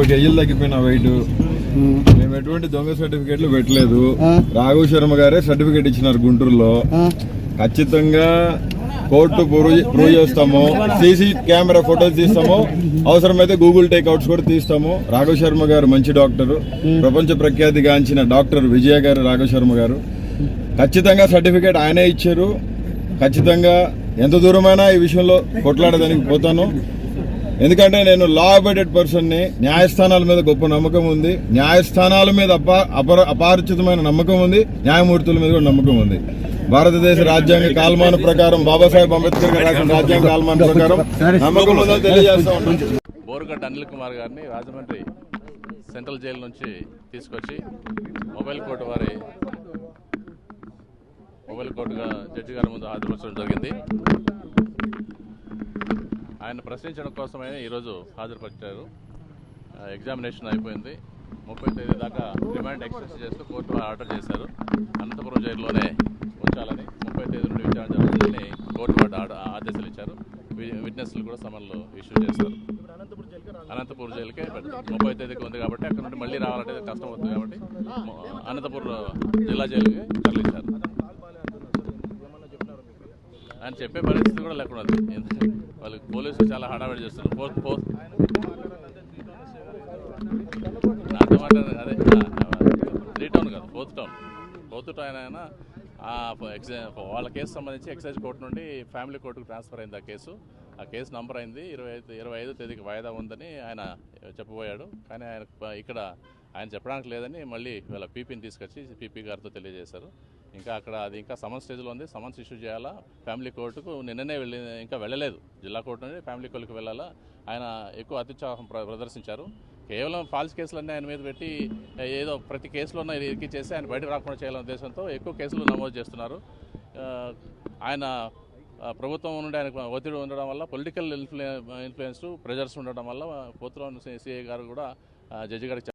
ఒక కేజీలు తగ్గిపోయిన వెయిట్ మేము ఎటువంటి దొంగ సర్టిఫికేట్లు పెట్టలేదు. రాఘవ శర్మ గారే సర్టిఫికేట్ ఇచ్చినారు గుంటూరులో. ఖచ్చితంగా కోర్టు ప్రూవ్ ప్రూవ్ చేస్తాము సీసీ కెమెరా ఫోటోలు తీస్తాము. అవసరమైతే గూగుల్ టేక్అవుట్స్ కూడా తీస్తాము. రాఘవ శర్మ గారు మంచి డాక్టర్. ప్రపంచ ప్రఖ్యాతిగాంచిన డాక్టర్ విజయ గారు రాఘవ శర్మ గారు. ఖచ్చితంగా సర్టిఫికేట్ ఆయనే ఇచ్చారు. ఖచ్చితంగా ఎంత దూరమైనా ఈ విషయంలో కొట్లాడడానికి పోతాను. ఎందుకంటే నేను లా అబైడెడ్ పర్సన్ని న్యాయస్థానాల మీద గొప్ప నమ్మకం ఉంది. న్యాయస్థానాల మీద అపా అపర అపారిచితమైన నమ్మకం ఉంది. న్యాయమూర్తుల మీద కూడా నమ్మకం ఉంది. భారతదేశ రాజ్యాంగ కాల్మాన ప్రకారం బాబాసాహెబ్ అంబేద్కర్ గారు రాసిన రాజ్యాంగ కాల్మాన ప్రకారం నమ్మకం ఉందని తెలియజేస్తా బోరుగడ్డ అనిల్ కుమార్ గారిని రాజమండ్రి సెంట్రల్ జైలు నుంచి తీసుకొచ్చి మొబైల్ కోర్టు వారి మొబైల్ కోర్టుగా జడ్జి గారి ముందు హాజరుపరచడం జరిగింది. ఆయన ప్రశ్నించడం కోసమే ఈరోజు హాజరుపరిచారు. ఎగ్జామినేషన్ అయిపోయింది. ముప్పై తేదీ దాకా రిమాండ్ ఎక్స్టెన్స్ చేస్తూ కోర్టు ఆర్డర్ చేశారు. అనంతపురం జైల్లోనే ఉంచాలని ముప్పై తేదీ నుండి విచారణ జరుగుతుందని కోర్టు వాడు ఆదేశాలు ఇచ్చారు. విట్నెస్లు కూడా సమన్లు ఇష్యూ చేస్తారు అనంతపూర్ జైలుకే ముప్పై తేదీకి ఉంది కాబట్టి అక్కడ నుండి మళ్ళీ రావాలంటే కష్టం అవుతుంది కాబట్టి అనంతపూర్ జిల్లా జైలుకి తరలించారు. ఆయన చెప్పే పరిస్థితి కూడా లేకుండా వాళ్ళు పోలీసులు చాలా హడావిడి చేస్తున్నారు. ఫోర్త్ ఫోర్త్ నాతో మాట్లాడారు అదే. త్రీ టౌన్ కాదు ఫోర్త్ టౌన్. ఫోర్త్ టౌన్ అయినా ఎక్సై వాళ్ళ కేసు సంబంధించి ఎక్సైజ్ కోర్టు నుండి ఫ్యామిలీ కోర్టుకు ట్రాన్స్ఫర్ అయింది ఆ కేసు. ఆ కేసు నంబర్ అయింది. ఇరవై ఐదు ఇరవై ఐదో తేదీకి వాయిదా ఉందని ఆయన చెప్పబోయాడు. కానీ ఆయన ఇక్కడ ఆయన చెప్పడానికి లేదని మళ్ళీ వీళ్ళ పీపీని తీసుకొచ్చి పీపీ గారితో తెలియజేశారు. ఇంకా అక్కడ అది ఇంకా సమన్ స్టేజ్లో ఉంది సమన్స్ ఇష్యూ చేయాలా ఫ్యామిలీ కోర్టుకు నిన్ననే వెళ్ళి ఇంకా వెళ్ళలేదు జిల్లా కోర్టు నుండి ఫ్యామిలీ కోర్టుకు వెళ్ళాలా ఆయన ఎక్కువ అత్యుత్సాహం ప్ర- ప్రదర్శించారు కేవలం ఫాల్స్ కేసులన్నీ ఆయన మీద పెట్టి ఏదో ప్రతి కేసులో ఇరికి చేసి ఆయన బయట రాకుండా చేయాలనే ఉద్దేశంతో ఎక్కువ కేసులు నమోదు చేస్తున్నారు ఆయన ప్రభుత్వం నుండి ఆయనకు ఒత్తిడి ఉండడం వల్ల పొలిటికల్ ఇన్ఫ్లుయెన్స్ ఇన్ఫ్లుయెన్స్ ప్రెజర్స్ ఉండడం వల్ల పోతురావు సిఐ గారు కూడా జడ్జి గారికి